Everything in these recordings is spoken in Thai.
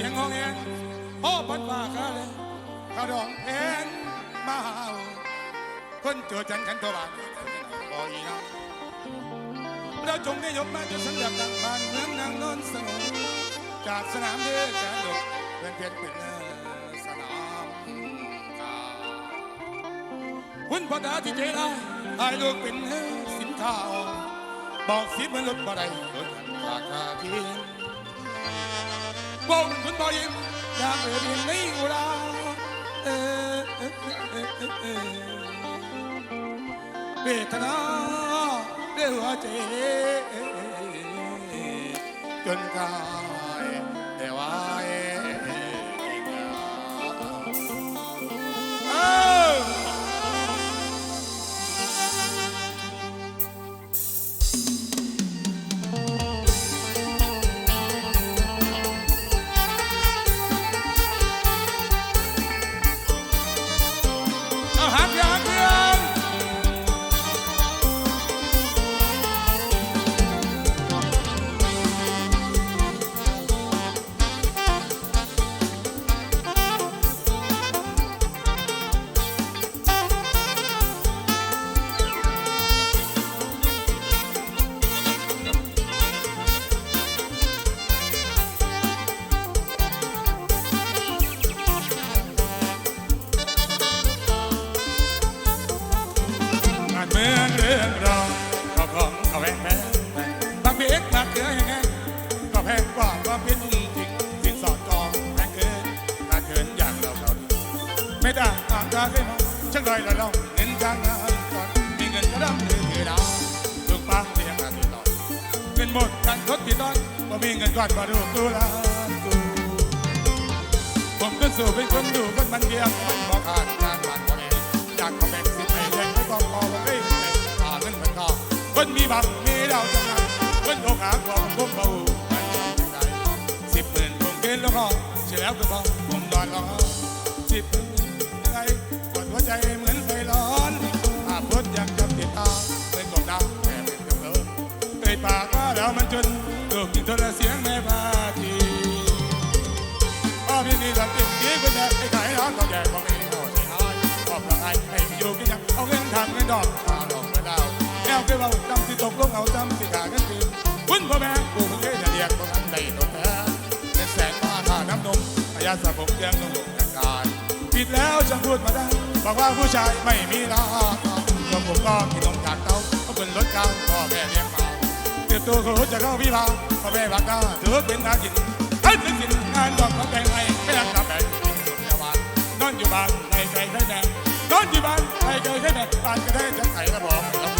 เสียงของแอนพ่อพันป่าข้าเลยข้าดองแอนมาหาคนเจอจันกันตัวบ้านบอยนะเราจงได้ยกมาจะสัญญาต่างบ้านเมืองนางนนสงบจากสนามเดือจากดกเป็นเพียงเป็นสนามกาคุณพ่อตาที่เจริญให้ลูกเป็นสินค้าบอกสิบมันลดบ่ได้ลดราคาเที่วง คุณบอยิมอยากเอ่ยบินในอุราเอ่อเอ่อเอ่อเอ่อเอ่อเวทนาเดือใจจนกายแต่ว่า องรองรองก็ของเขาแพงแพงบางเพียกบางเกลือแห้งก็แพงกว่าก็พิษจริงสินสอดกองแพงเกินกาเกินอย่างเราเราไม่ได้อานตาขึ้นมาช่างไรละเราเงินจ้างงานก่อนมีเงินกระดำหรือเงินดาวลูกป้าที่ยังงานติดต่อเงินหมดการทดติดต่อว่ามีเงินก่อนมาดูดูแลกูผมก็สู้เป็นคนดูคนมันเดียวมันบอกขาดงานบ้านคนเองอยากเขาแบ่งสิทธิ์ให้แบ่งไม่ต้องพอ คนมีบังมีดาวจังงานคนโกหาของผมเบามันทำได้สิบหมื่นคงเกินแล้วก็เฉลียวก็บอกผมนอนรอสิบหมื่นไงกดหัวใจ เอาจำสิขาเงินคืนคุณพ่อแม่กูมึงเคยจะเรียกตรงนั้นได้ตนแท้เป็นแสนมาค่าน้ำนมพยาสระผมเตียงนุ่งห่มแต่งกายผิดแล้วฉันพูดมาได้บอกว่าผู้ชายไม่มีราคาตัวผมก็กินนมจากเต้าเขาเป็นรถเก้าพ่อแม่เลี้ยงมาเตรียมตัวเขาจะเข้าวิวาพ่อแม่บักหน้าถือเป็นนากินให้เป็นกินงานดอกเขาแบ่งให้ไม่รักนับแบ่งกินสุดยาวานนอนอยู่บ้านในไกลแค่แน่นอนอยู่บ้านในไกลแค่แน่บ้านก็ได้จะไข่ระบอก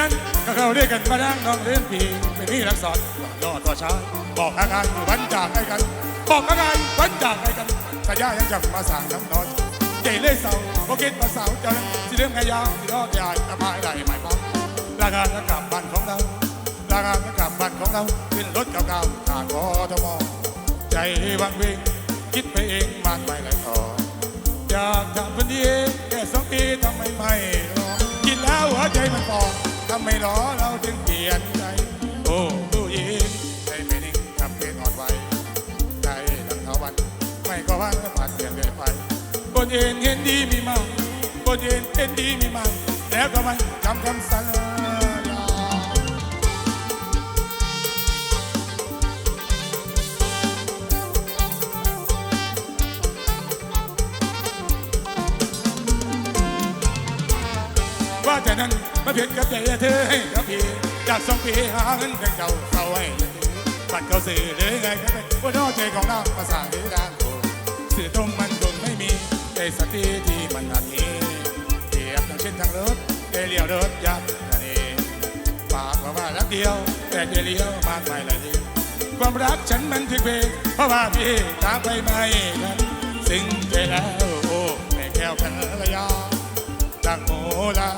นั้นก็เขาด้วยกกันมานั่งน้องเล่นปีไม่มีรักษอนยอดต่อช้าบอกอาการวันจากให้กัน บอกอาการวันจากให้กันแต่ย่ายังจับมาสั่งน้ำนอนใจเลยเศร้าโอเคมาสาวเจ้าสิเรื่องไงยาวสิรอดยายตะพายได้ไหมป้องราคาและกลับบ้านของเราราคาและกลับบ้านของเราขึ้นรถเก่าๆขาดพอทมใจวังเวงคิดไปเองมากไปหลายต่ออยากทำคนเดียวแค่สองปีทำไมไม่รอกินแล้วหัวใจมันฟอง ทำไมรอเราจึงเปลี่ยนใจ โอ้ผู้หญิงใจไม่นิ่งทำเป็นอ่อนไหวใจทั้งเทาวัน ไม่ก็ว่างก็ผ่านเปลี่ยนเรื่อยไปบนเอ็นเห็นดีมีมากบนเอ็นเห็นดีมีมาแล้วก็ไม่ทำคำสั่ง ว่าแต่นั้นมาเพียนกับใจเธอให้กับพี่จากสองปีหาเงินกันเก่าเขาให้บัตรเขาสื่อหรือไงก็ไปว่านอใจของเราภาษาหรือด้านโกสื่อตรงมันคงไม่มีแต่สติที่มันหักเหเทียบทั้งเช่นทางรถได้เลียวรถยับนั่นเองปากว่าว่ารักเดียว แต่จเลียวมากไปหลายทีความรักฉันมันถึงเพลงเพราะว่าพี่ตามไปไม่ทันสิ่งใจแล้วโอ้แม่แก้วพันระยาดังโมลา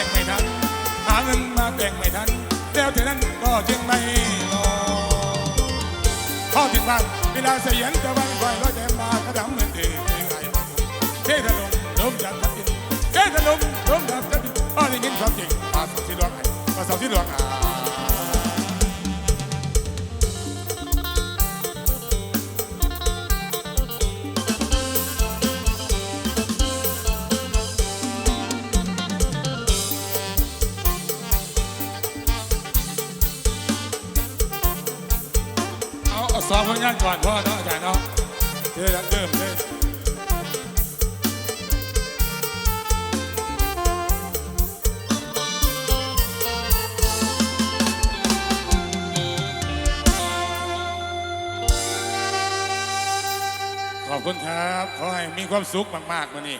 บ่งไม่ทัน หาเงินมาแบ่งไม่ทัน แล้วเท่านั้นก็จึงไม่รอเข้าถึงบ้านเวลาเสียงจะวันคอยร้อยแต่มากระดำเหมือนเดิมไม่ไงมาถึงเทถลงลมจัดทับทินเทถลงลมจัดทับทินอ้อได้ยินความจริงมาสาวที่ดวงไห้มาสาวที่ดวงอา สอบผลงานก่อนพ่อเนาะอาจารย์เนาะเดี๋ยวเริ่มเลยขอบคุณครับ ขอให้มีความสุขมากๆวันนี้